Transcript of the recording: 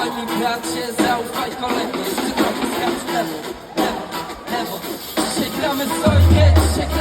Zaufaj mi bracie, zaufaj kolego Jeszcze trochę skracz lewo, lewo, lewo. Dzisiaj gramy w sojnie, dzisiaj gramy